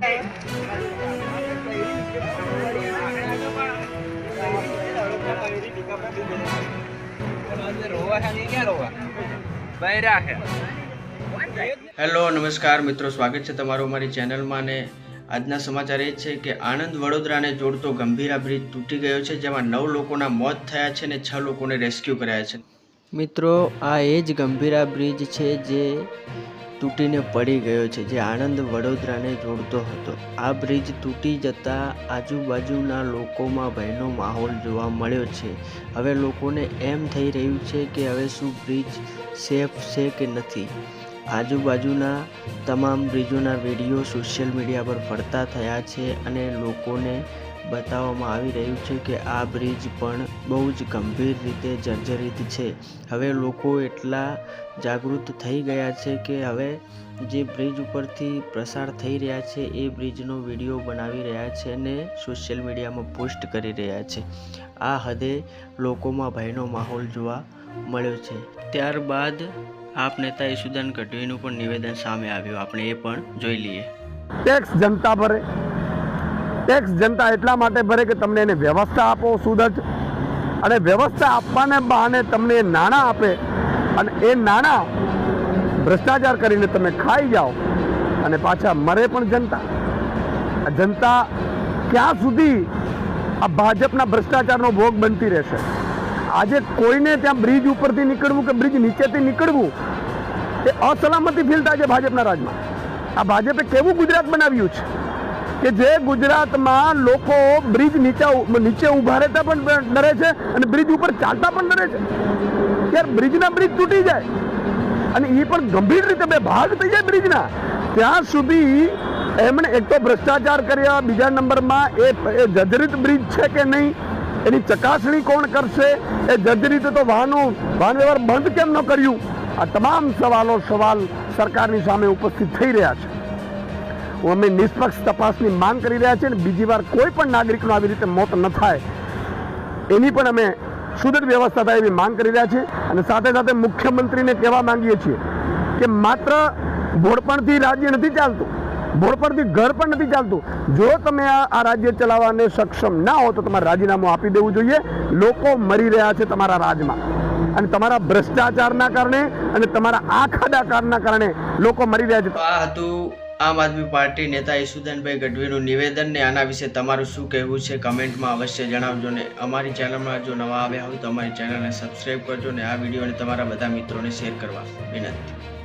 Hello, નમસ્કાર. મિત્રો, સ્વાગત છે તમારું અમારી ચેનલમાં ને આજના સમાચાર એ છે કે આણંદ વડોદરાને જોડતો ગંભીરા બ્રિજ તૂટી ગયો છે, જેમાં નવ લોકોના મોત થયા છે અને છ લોકોને રેસ્ક્યુ કર્યા છે. મિત્રો, આ એ જ ગંભીરા બ્રિજ છે જે તૂટીને પડી ગયો છે, જે આણંદ વડોદરાને જોડતો હતો. આ બ્રિજ તૂટી જતાં આજુબાજુના લોકોમાં ભયનો માહોલ જોવા મળ્યો છે. હવે લોકોને એમ થઈ રહ્યું છે કે હવે શું બ્રિજ સેફ છે કે નથી. આજુબાજુના તમામ બ્રિજોના વીડિયો સોશિયલ મીડિયા પર ફરતા થયા છે અને લોકોને બતાવવામાં આવી રહ્યું છે કે આ બ્રિજ પણ બહુ જ ગંભીર રીતે જર્જરિત છે. હવે લોકો એટલા જાગૃત થઈ ગયા છે કે હવે જે બ્રિજ ઉપરથી પ્રસાર થઈ રહ્યા છે, એ બ્રિજનો વીડિયો બનાવી રહ્યા છે અને સોશિયલ મીડિયામાં પોસ્ટ કરી રહ્યા છે. આ હદે લોકોમાં ભયનો માહોલ જોવા મળ્યો છે. ત્યારબાદ આપ નેતા યશુદાન ગઢવીનું પણ નિવેદન સામે આવ્યું. આપણે એ પણ જોઈ લઈએ. ટેક્સ જનતા ભરે. ટેક્સ જનતા એટલા માટે ભરે કે તમને એને વ્યવસ્થા આપો સુદજ અને વ્યવસ્થા આપવાને બહાને તમને નાણાં આપે. અને એ નાણાં ભ્રષ્ટાચાર કરીને તમે ખાઈ જાઓ અને પાછા મરે પણ જનતા. જનતા ક્યાં સુધી આ ભાજપના ભ્રષ્ટાચારનો ભોગ બનતી રહેશે? આજે કોઈને ત્યાં બ્રિજ ઉપરથી નીકળવું કે બ્રિજ નીચેથી નીકળવું, એ અસલામતી ફીલ છે ભાજપના રાજમાં. આ ભાજપે કેવું ગુજરાત બનાવ્યું છે? કે જે ગુજરાતમાં લોકો બ્રિજ નીચે નીચે ઊભા રહેતા પણ ડરે છે અને બ્રિજ ઉપર ચાલતા પણ ડરે છે. યાર બ્રિજના બ્રિજ તૂટી જાય. અને એ પણ ગંભીર રીતે બે ભાગ થઈ જાય બ્રિજના ત્યાં સુધી એમણે એક તો ભ્રષ્ટાચાર કર્યા, બીજા નંબરમાં એ જર્જરિત બ્રિજ છે કે નહીં, એની ચકાસણી કોણ કરશે? એ જજરીત તો વાહનો, વાહન વ્યવહાર બંધ કેમ ન કર્યું? આ તમામ સવાલો સવાલ સરકારની સામે ઉપસ્થિત થઈ રહ્યા છે. અમે નિષ્પક્ષ તપાસની માંગ કરી રહ્યા છીએ અને બીજી વાર કોઈ પણ નાગરિકનું આવી રીતે મોત ન થાય. એની પણ અમે સુદૃઢ વ્યવસ્થા થાય એવી માંગ કરી રહ્યા છીએ અને સાથે સાથે મુખ્યમંત્રીને કહેવા માંગીએ છીએ કે માત્ર ભોળપણથી રાજ્ય નથી ચાલતું, ભોળપણથી ઘર પણ નથી ચાલતું. જો તમે આ રાજ્ય ચલાવવાને સક્ષમ ના હો તો તમારે રાજીનામું આપી દેવું જોઈએ. લોકો મરી રહ્યા છે તમારા રાજમાં. અને તમારા ભ્રષ્ટાચારના કારણે અને તમારા આખાદાકારના કારણે લોકો મરી રહ્યા છે. આ હતું આમ આદમી પાર્ટી નેતા ઈસુદાનભાઈ ગઢવીનું નિવેદન ને આના વિશે તમારું શું કહેવું છે કમેન્ટમાં અવશ્ય જણાવજો ને અમારી ચેનલમાં જો નવા આવ્યા હોય તો અમારી ચેનલને સબસ્ક્રાઈબ કરજો ને આ વિડીયોને તમારા બધા મિત્રોને શેર કરવા વિનંતી.